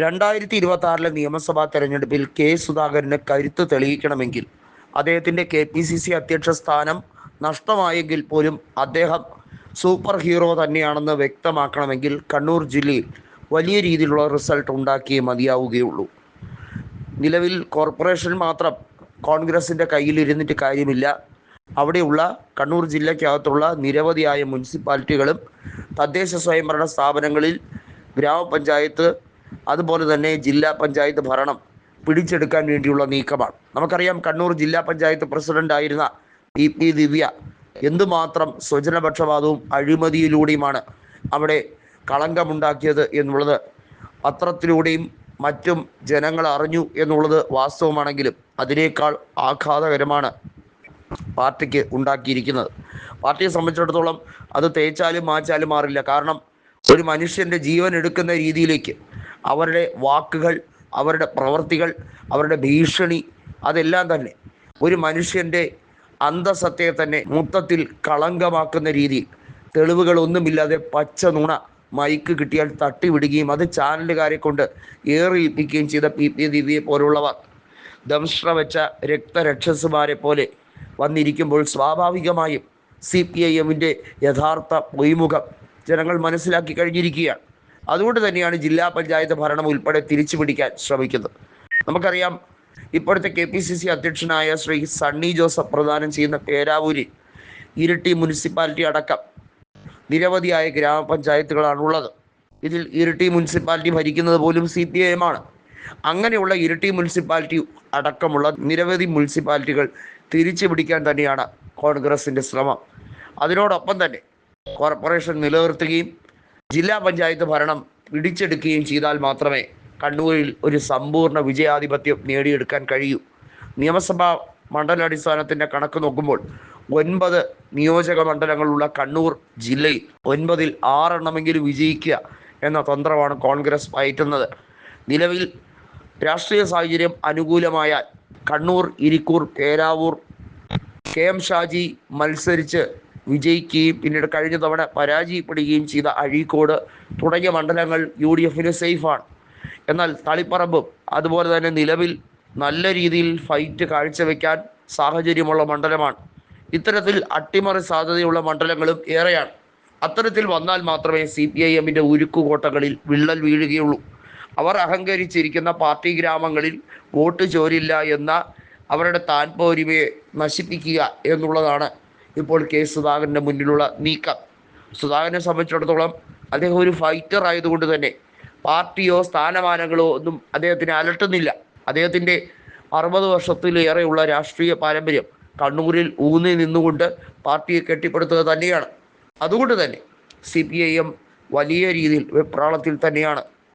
രണ്ടായിരത്തി ഇരുപത്തി ആറിലെ നിയമസഭാ തെരഞ്ഞെടുപ്പിൽ കെ സുധാകരന് കരുത്ത് തെളിയിക്കണമെങ്കിൽ അദ്ദേഹത്തിന്റെ കെ പി സി സി അധ്യക്ഷ സ്ഥാനം നഷ്ടമായെങ്കിൽ പോലും അദ്ദേഹം സൂപ്പർ ഹീറോ തന്നെയാണെന്ന് വ്യക്തമാക്കണമെങ്കിൽ കണ്ണൂർ ജില്ലയിൽ വലിയ രീതിയിലുള്ള റിസൾട്ട് ഉണ്ടാക്കിയേ മതിയാവുകയുള്ളൂ. നിലവിൽ കോർപ്പറേഷൻ മാത്രം കോൺഗ്രസിന്റെ കയ്യിലിരുന്നിട്ട് കാര്യമില്ല. അവിടെയുള്ള കണ്ണൂർ ജില്ലയ്ക്കകത്തുള്ള നിരവധിയായ മുനിസിപ്പാലിറ്റികളും തദ്ദേശ സ്വയംഭരണ സ്ഥാപനങ്ങളിൽ ഗ്രാമപഞ്ചായത്ത് അതുപോലെ തന്നെ ജില്ലാ പഞ്ചായത്ത് ഭരണം പിടിച്ചെടുക്കാൻ വേണ്ടിയുള്ള നീക്കമാണ്. നമുക്കറിയാം കണ്ണൂർ ജില്ലാ പഞ്ചായത്ത് പ്രസിഡന്റ് ആയിരുന്ന പി പി ദിവ്യ എന്തുമാത്രം സ്വജനപക്ഷപാതവും അഴിമതിയിലൂടെയുമാണ് അവിടെ കളങ്കമുണ്ടാക്കിയത് എന്നുള്ളത് പത്രത്തിലൂടെയും മറ്റും ജനങ്ങൾ അറിഞ്ഞു എന്നുള്ളത് വാസ്തവമാണെങ്കിലും അതിനേക്കാൾ ആഘാതകരമാണ് പാർട്ടിക്ക് ഉണ്ടാക്കിയിരിക്കുന്നത്. പാർട്ടിയെ സംബന്ധിച്ചിടത്തോളം അത് തേച്ചാലും മാച്ചാലും മാറില്ല. കാരണം ഒരു മനുഷ്യന്റെ ജീവൻ എടുക്കുന്ന രീതിയിലേക്ക് അവരുടെ വാക്കുകൾ അവരുടെ പ്രവർത്തികൾ അവരുടെ ഭീഷണി അതെല്ലാം തന്നെ ഒരു മനുഷ്യന്റെ അന്തസത്തയെ തന്നെ മൊത്തത്തിൽ കളങ്കമാക്കുന്ന രീതിയിൽ തെളിവുകളൊന്നുമില്ലാതെ പച്ച നുണ മൈക്ക് കിട്ടിയാൽ തട്ടിവിടുകയും അത് ചാനലുകാരെ കൊണ്ട് ഏറിയിപ്പിക്കുകയും ചെയ്ത പി പി ദിവ്യയെ പോലുള്ളവർ. ദംശ്ര വെച്ച രക്തരക്ഷസുമാരെ പോലെ വന്നിരിക്കുമ്പോൾ സ്വാഭാവികമായും സി പി ഐ എമ്മിന്റെ യഥാർത്ഥ പൊയ്മുഖം ജനങ്ങൾ മനസ്സിലാക്കി കഴിഞ്ഞിരിക്കുകയാണ്. അതുകൊണ്ട് തന്നെയാണ് ജില്ലാ പഞ്ചായത്ത് ഭരണം ഉൾപ്പെടെ തിരിച്ചു പിടിക്കാൻ ശ്രമിക്കുന്നത്. നമുക്കറിയാം ഇപ്പോഴത്തെ കെ പി സി സി അധ്യക്ഷനായ ശ്രീ സണ്ണി ജോസഫ് പ്രദാനം ചെയ്യുന്ന പേരാവൂരിൽ ഇരിട്ടി മുനിസിപ്പാലിറ്റി അടക്കം നിരവധിയായ ഗ്രാമപഞ്ചായത്തുകളാണുള്ളത്. ഇതിൽ ഇരിട്ടി മുനിസിപ്പാലിറ്റി ഭരിക്കുന്നത് പോലും സി പി ഐ എമ്മാണ് അങ്ങനെയുള്ള ഇരിട്ടി മുനിസിപ്പാലിറ്റി അടക്കമുള്ള നിരവധി മുനിസിപ്പാലിറ്റികൾ തിരിച്ചു പിടിക്കാൻ തന്നെയാണ് കോൺഗ്രസിന്റെ ശ്രമം. അതിനോടൊപ്പം തന്നെ കോർപ്പറേഷൻ നിലനിർത്തുകയും ജില്ലാ പഞ്ചായത്ത് ഭരണം പിടിച്ചെടുക്കുകയും ചെയ്താൽ മാത്രമേ കണ്ണൂരിൽ ഒരു സമ്പൂർണ വിജയാധിപത്യം നേടിയെടുക്കാൻ കഴിയൂ. നിയമസഭാ മണ്ഡലാടിസ്ഥാനത്തിന്റെ കണക്ക് നോക്കുമ്പോൾ ഒൻപത് നിയോജക മണ്ഡലങ്ങളുള്ള കണ്ണൂർ ജില്ലയിൽ ഒൻപതിൽ ആറെണ്ണമെങ്കിലും വിജയിക്കുക എന്ന തന്ത്രമാണ് കോൺഗ്രസ് പയറ്റുന്നത് നിലവിൽ രാഷ്ട്രീയ സാഹചര്യം അനുകൂലമായാൽ കണ്ണൂർ ഇരിക്കൂർ പേരാവൂർ കെ എം ഷാജി മത്സരിച്ച് വിജയിക്കുകയും പിന്നീട് കഴിഞ്ഞ തവണ പരാജയപ്പെടുകയും ചെയ്ത അഴീക്കോട് തുടങ്ങിയ മണ്ഡലങ്ങൾ യു ഡി എഫിന് സേഫാണ് എന്നാൽ തളിപ്പറമ്പും അതുപോലെ തന്നെ നിലവിൽ നല്ല രീതിയിൽ ഫൈറ്റ് കാഴ്ചവെക്കാൻ സാഹചര്യമുള്ള മണ്ഡലമാണ്. ഇത്തരത്തിൽ അട്ടിമറി സാധ്യതയുള്ള മണ്ഡലങ്ങളും ഏറെയാണ്. അത്തരത്തിൽ വന്നാൽ മാത്രമേ സി പി ഐ എമ്മിന്റെ ഉരുക്കുകോട്ടകളിൽ വിള്ളൽ വീഴുകയുള്ളൂ. അവർ അഹങ്കരിച്ചിരിക്കുന്ന പാർട്ടി ഗ്രാമങ്ങളിൽ വോട്ട് ചോരില്ല എന്ന അവരുടെ താൻപോരിമയെ നശിപ്പിക്കുക എന്നുള്ളതാണ് ഇപ്പോൾ കെ സുധാകരന്റെ മുന്നിലുള്ള നീക്കം. സുധാകരനെ സംബന്ധിച്ചിടത്തോളം അദ്ദേഹം ഒരു ഫൈറ്റർ ആയതുകൊണ്ട് തന്നെ പാർട്ടിയോ സ്ഥാനമാനങ്ങളോ ഒന്നും അദ്ദേഹത്തിന് അലട്ടുന്നില്ല. അദ്ദേഹത്തിന്റെ അറുപത് വർഷത്തിലേറെയുള്ള രാഷ്ട്രീയ പാരമ്പര്യം കണ്ണൂരിൽ ഊന്നി നിന്നുകൊണ്ട് പാർട്ടിയെ കെട്ടിപ്പടുത്തുക തന്നെയാണ്. അതുകൊണ്ട് തന്നെ സി പി ഐ എം വലിയ രീതിയിൽ വെപ്രാളത്തിൽ തന്നെയാണ്